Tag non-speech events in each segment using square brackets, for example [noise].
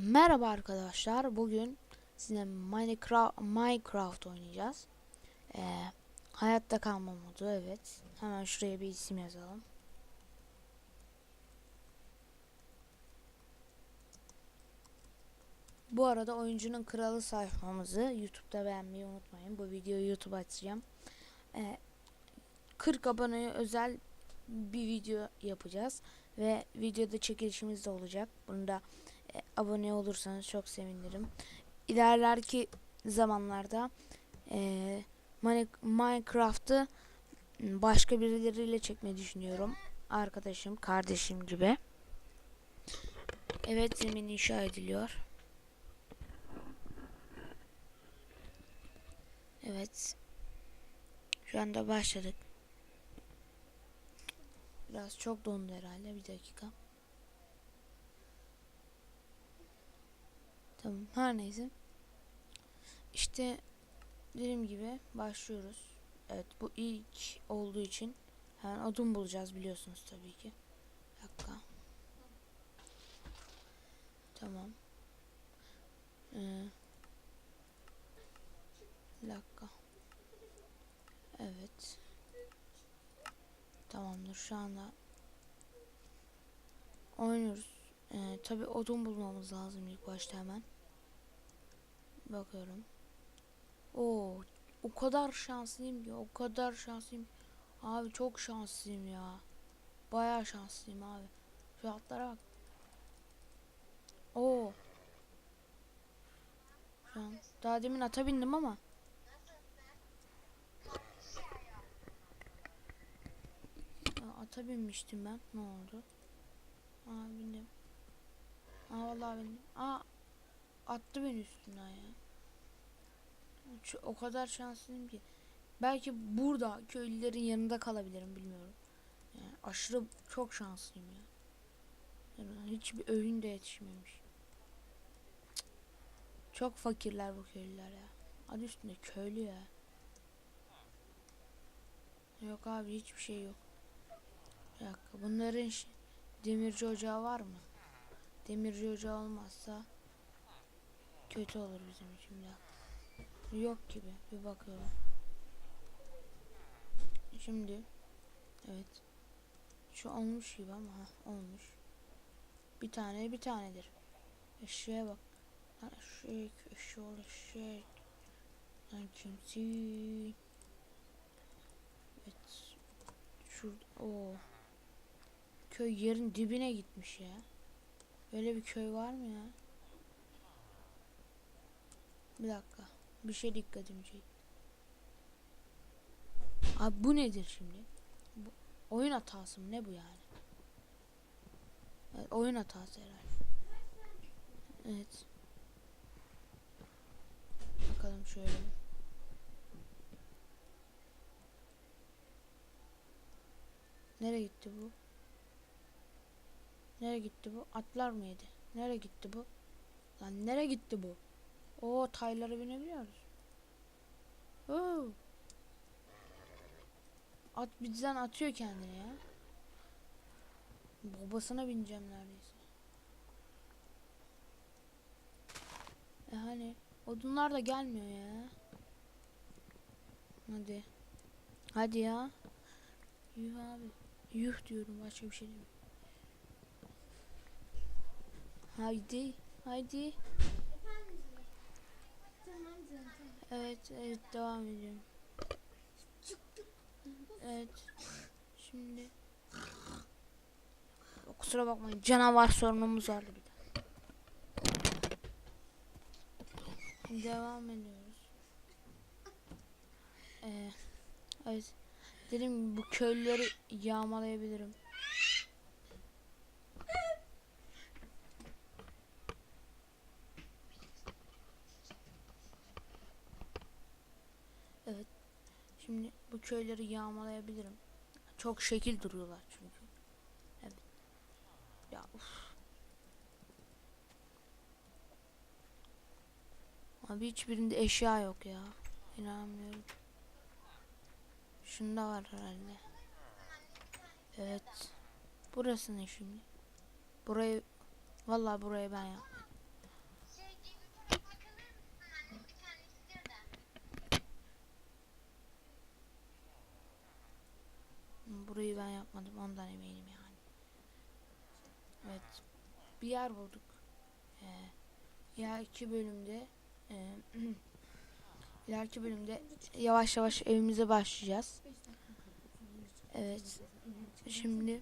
Merhaba arkadaşlar. Bugün size Minecraft Minecraft oynayacağız. Ee, hayatta kalma modu evet. Hemen şuraya bir isim yazalım. Bu arada oyuncunun kralı sayfamızı YouTube'da beğenmeyi unutmayın. Bu videoyu YouTube'a açacağım. Ee, 40 aboneye özel bir video yapacağız ve videoda çekilişimiz de olacak. Bunu da abone olursanız çok sevinirim. İlerlerki zamanlarda e, Mine- Minecraft'ı başka birileriyle çekmeyi düşünüyorum. Arkadaşım, kardeşim gibi. Evet zemin inşa ediliyor. Evet. Şu anda başladık. Biraz çok dondu herhalde. Bir dakika. Tamam her neyse. İşte dediğim gibi başlıyoruz. Evet bu ilk olduğu için hemen odun bulacağız biliyorsunuz tabii ki. Bir dakika. Tamam. Ee, dakika. Evet. Tamamdır şu anda oynuyoruz. Ee, tabi odun bulmamız lazım ilk başta hemen. Bakıyorum. Oo, o kadar şanslıyım ki, o kadar şanslıyım. Abi çok şanslıyım ya. Bayağı şanslıyım abi. Şu altlara bak. Oo. Şu daha demin ata bindim ama. Ata binmiştim ben. Ne oldu? Aa bindim. Aa vallahi bindim. Aa attı beni üstünden ya. O kadar şanslıyım ki. Belki burada köylülerin yanında kalabilirim bilmiyorum. Yani aşırı çok şanslıyım ya. Yani hiçbir öğün de yetişmemiş. Çok fakirler bu köylüler ya. Adı üstünde köylü ya. Yok abi hiçbir şey yok. Bir dakika bunların demirci ocağı var mı? Demirci ocağı olmazsa kötü olur bizim için dakika. Yok gibi bir bakıyorum. Şimdi evet. Şu olmuş gibi ama ha olmuş. Bir tane bir tanedir. Eşeğe bak. Eşek eşeğe eşek. Lan kimsin? Evet. Şurada o köy yerin dibine gitmiş ya. Böyle bir köy var mı ya? Bir dakika. Bir şey dikkatimi çekti. Abi bu nedir şimdi? Bu, oyun hatası mı? Ne bu yani? Evet, oyun hatası herhalde. Evet. Bakalım şöyle. Nereye gitti bu? Nereye gitti bu? Atlar mı yedi? Nereye gitti bu? Lan nereye gitti bu? Oo taylara binebiliyoruz. Oo. At bizden atıyor kendini ya. Babasına bineceğim neredeyse. E hani odunlar da gelmiyor ya. Hadi. Hadi ya. Yuh abi. Yuh diyorum başka bir şey demiyorum. Haydi. Haydi. Evet, evet devam ediyorum. Evet. Şimdi kusura bakmayın canavar sorunumuz vardı bir de. Devam ediyoruz. Ee, evet. Dedim bu köylüleri yağmalayabilirim. Evet. Şimdi bu köyleri yağmalayabilirim. Çok şekil duruyorlar çünkü. Evet. Ya uf. Abi hiçbirinde eşya yok ya. İnanmıyorum. Şunda var herhalde. Evet. Burası ne şimdi? Burayı vallahi burayı ben yaptım. burayı ben yapmadım ondan eminim yani. Evet. Bir yer bulduk. Ee, ileriki bölümde e, [clears throat] ileriki bölümde yavaş yavaş evimize başlayacağız. Evet. Şimdi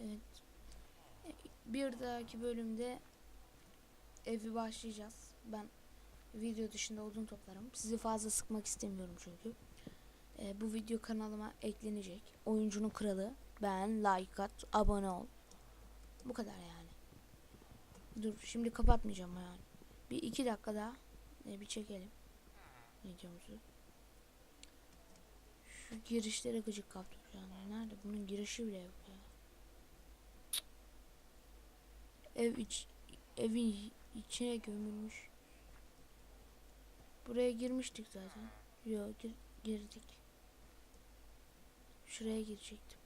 Evet. Bir dahaki bölümde evi başlayacağız. Ben video dışında odun toplarım. Sizi fazla sıkmak istemiyorum çünkü. Ee, bu video kanalıma eklenecek. Oyuncunun kralı. Ben like at, abone ol. Bu kadar yani. Dur şimdi kapatmayacağım yani. Bir iki dakika daha e, bir çekelim videomuzu. Şu girişlere gıcık kaptım anda. Nerede? Bunun girişi bile yok ya. Ev iç, evin içine gömülmüş. Buraya girmiştik zaten. Yok gir, girdik. Şuraya girecektim.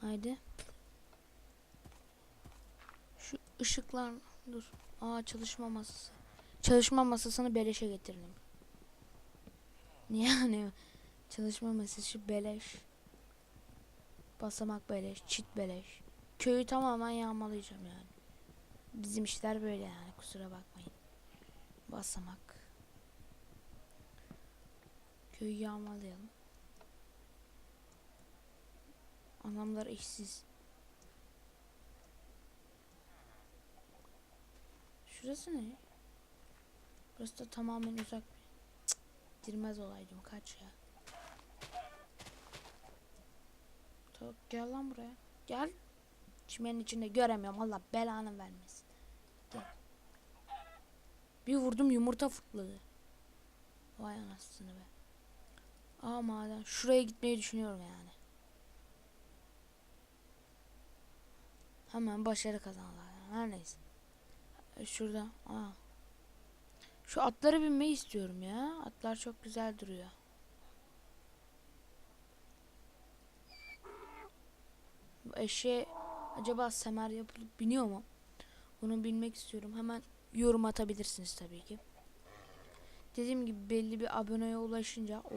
Haydi. Şu ışıklar dur. Aa çalışma masası. Çalışma masasını beleşe getirdim. Yani? Çalışma masası beleş. Basamak beleş, çit beleş. Köyü tamamen yağmalayacağım yani. Bizim işler böyle yani kusura bakmayın. Basamak. Köyü yağmalayalım. Anamlar işsiz. Şurası ne? Burası da tamamen uzak. Cık, girmez olaydım kaç ya. Tamam, gel lan buraya. Gel. Çimenin içinde göremiyorum. Allah belanı vermesin. Bir vurdum yumurta fırtladı. Vay anasını be. Aa. Şuraya gitmeyi düşünüyorum yani. Hemen başarı kazandılar. Yani. Her neyse. E, Şurada. Aa. Şu atlara binmeyi istiyorum ya. Atlar çok güzel duruyor. Eşeğe acaba semer yapılıp biniyor mu? Bunu bilmek istiyorum. Hemen yorum atabilirsiniz tabii ki. Dediğim gibi belli bir aboneye ulaşınca o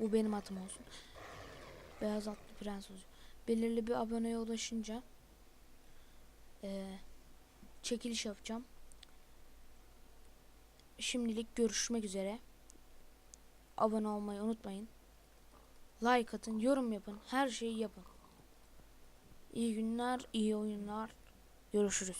bu benim atım olsun. Beyaz atlı prens olacak. Belirli bir aboneye ulaşınca eee çekiliş yapacağım. Şimdilik görüşmek üzere. Abone olmayı unutmayın. Like atın, yorum yapın, her şeyi yapın. İyi günler, iyi oyunlar. Görüşürüz.